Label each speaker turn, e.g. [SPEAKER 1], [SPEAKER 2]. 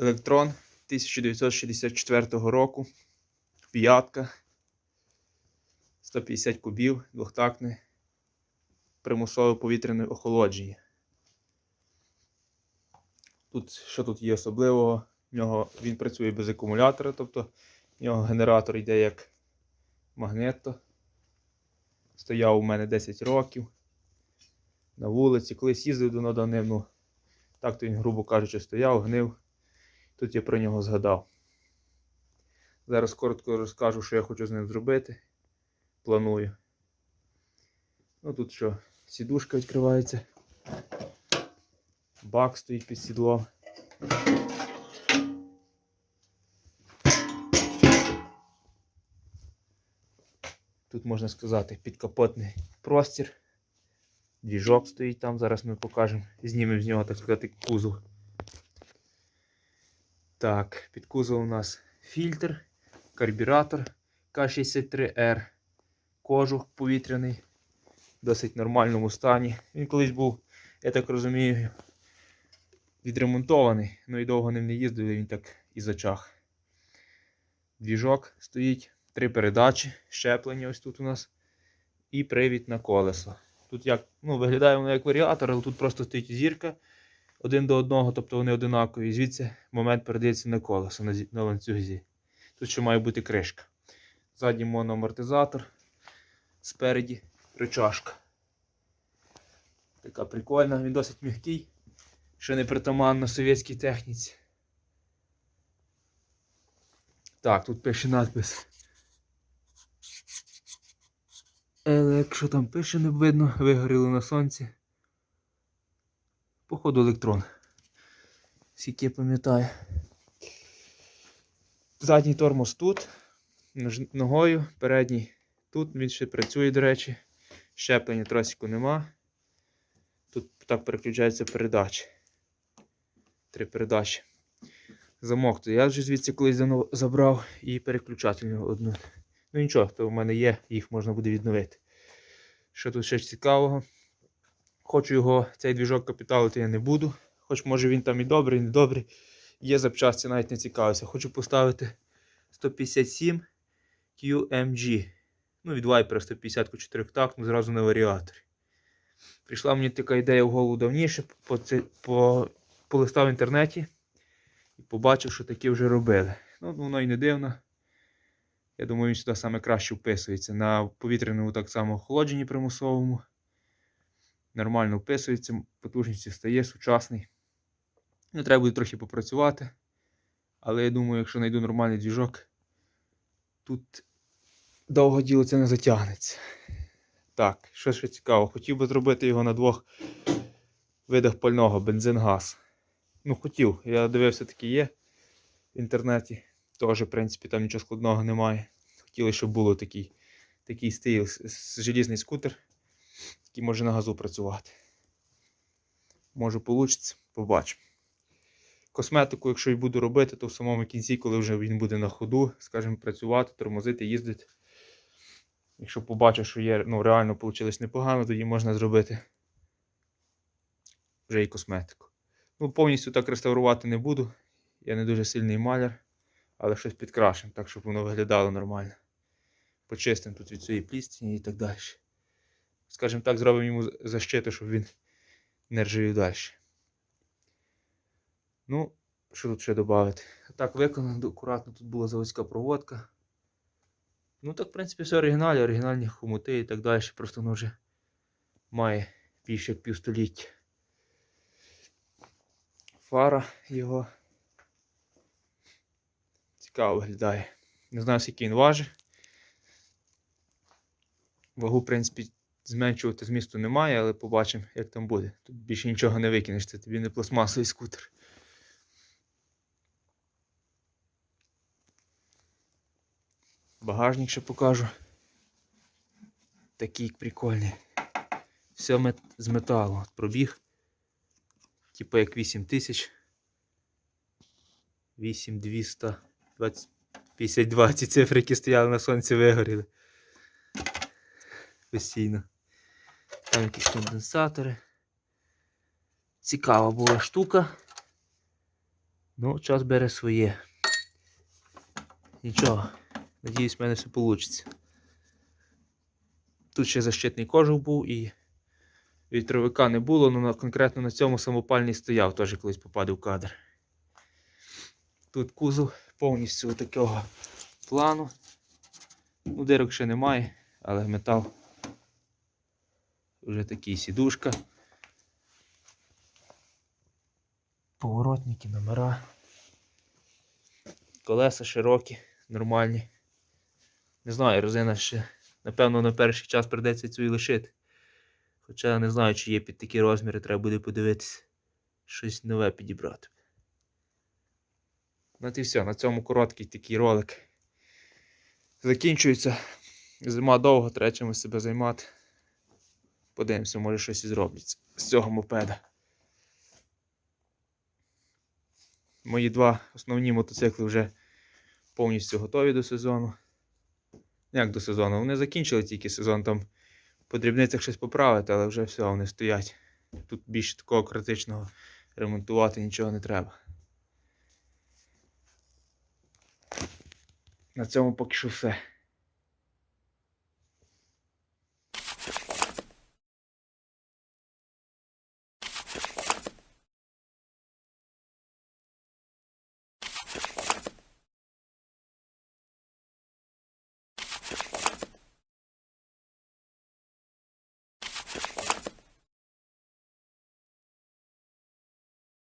[SPEAKER 1] Електрон 1964 року. П'ятка. 150 кубів, двохтактне, примусове повітряне охолодження. Тут, що тут є особливого? В нього він працює без акумулятора, тобто в нього генератор йде як магнето. Стояв у мене 10 років. На вулиці, колись їздив до ну так то він, грубо кажучи, стояв, гнив. Тут я про нього згадав. Зараз коротко розкажу, що я хочу з ним зробити. Планую. Ну тут що, сідушка відкривається. Бак стоїть під сідлом. Тут можна сказати підкапотний простір. Двіжок стоїть там, зараз ми покажемо. Знімемо з нього, так сказати, кузов. Так, під кузовом у нас фільтр, карбюратор К63R, кожух повітряний, в досить нормальному стані. Він колись був, я так розумію, відремонтований, ну і довго ним не їздив, він так і зачах. Двіжок стоїть, три передачі, щеплення ось тут у нас, і привід на колесо. Тут як, ну, виглядає воно як варіатор, але тут просто стоїть зірка один до одного, тобто вони одинакові. І звідси момент передається на колесо на, зі- ланцюзі. Тут ще має бути кришка. Задній моноамортизатор. Спереді рычажка. Така прикольна, він досить м'який, що не притаманно совєтській техніці. Так, тут пише надпис. Але якщо там пише, не видно, вигоріло на сонці. Походу електрон. Скільки я пам'ятаю. Задній тормоз тут. Ногою, передній тут. Він ще працює, до речі. Щеплення тросику нема. Тут так переключаються передачі. Три передачі. Замок то я вже звідси колись забрав і переключательну одну. Ну нічого, то в мене є, їх можна буде відновити. Що тут ще цікавого? Хочу його, цей двіжок капіталити я не буду. Хоч може він там і добрий, і не добрий. Є запчасті, навіть не цікавився. Хочу поставити 157 QMG. Ну, від Viper 150 4-тактну зразу на варіаторі. Прийшла мені така ідея в голову давніше, по, по, полистав в інтернеті і побачив, що таке вже робили. Ну, воно і не дивно. Я думаю, він сюди саме краще вписується. На повітряному так само охолодженні примусовому. Нормально вписується, потужністю стає сучасний. Ну, треба буде трохи попрацювати. Але я думаю, якщо знайду нормальний двіжок, тут довго діло це не затягнеться. Так, що ще цікаво, хотів би зробити його на двох видах пального бензин-газ. Ну, хотів, я дивився, такі є в інтернеті. Теж, в принципі, там нічого складного немає. Хотіли, щоб було такий, такий стиль, желізний скутер, який може на газу працювати. Може вийде, побачимо. Косметику, якщо і буду робити, то в самому кінці, коли вже він буде на ходу, скажімо, працювати, тормозити, їздити. Якщо побачу, що є, ну, реально вийшло непогано, тоді можна зробити вже і косметику. Ну, повністю так реставрувати не буду. Я не дуже сильний маляр, але щось підкрашимо, так, щоб воно виглядало нормально. Почистимо тут від цієї плісні і так далі. Скажімо так, зробимо йому защиту, щоб він не ржавів далі. Ну, що тут ще додати? Так, виконано акуратно, тут була заводська проводка. Ну, так, в принципі, все оригіналі, оригінальні хомути і так далі. Просто воно вже має більше як півстоліття. Фара його. Цікаво виглядає. Не знаю, скільки він важить. Вагу, в принципі, зменшувати змісту немає, але побачимо, як там буде. Тут більше нічого не викинеш, це тобі не пластмасовий скутер. Багажник ще покажу. Такий прикольний. Все мет... з металу. Пробіг. Типа як 8 тисяч. 8200. 20... 52. Цифри, які стояли на сонці, вигоріли. Постійно. Там якісь конденсатори. Цікава була штука. Ну, час бере своє. Нічого. Надіюсь, в мене все вийде. Тут ще защитний кожух був і вітровика не було, але конкретно на цьому самопальний стояв, теж колись попадав кадр. Тут кузов повністю такого плану. Ну, дирок ще немає, але метал вже такий сідушка. Поворотники, номера. Колеса широкі, нормальні. Не знаю, резина ще, напевно, на перший час придеться цю і лишити. Хоча не знаю, чи є під такі розміри, треба буде подивитися. Щось нове підібрати. Ну і все, на цьому короткий такий ролик. Закінчується. Зима довго, треба чимось себе займати. Подивимося, може щось і зробиться з цього мопеда. Мої два основні мотоцикли вже повністю готові до сезону. Як до сезону? Вони закінчили тільки сезон, там по дрібницях щось поправити, але вже все, вони стоять. Тут більше такого критичного ремонтувати нічого не треба. На цьому поки що все.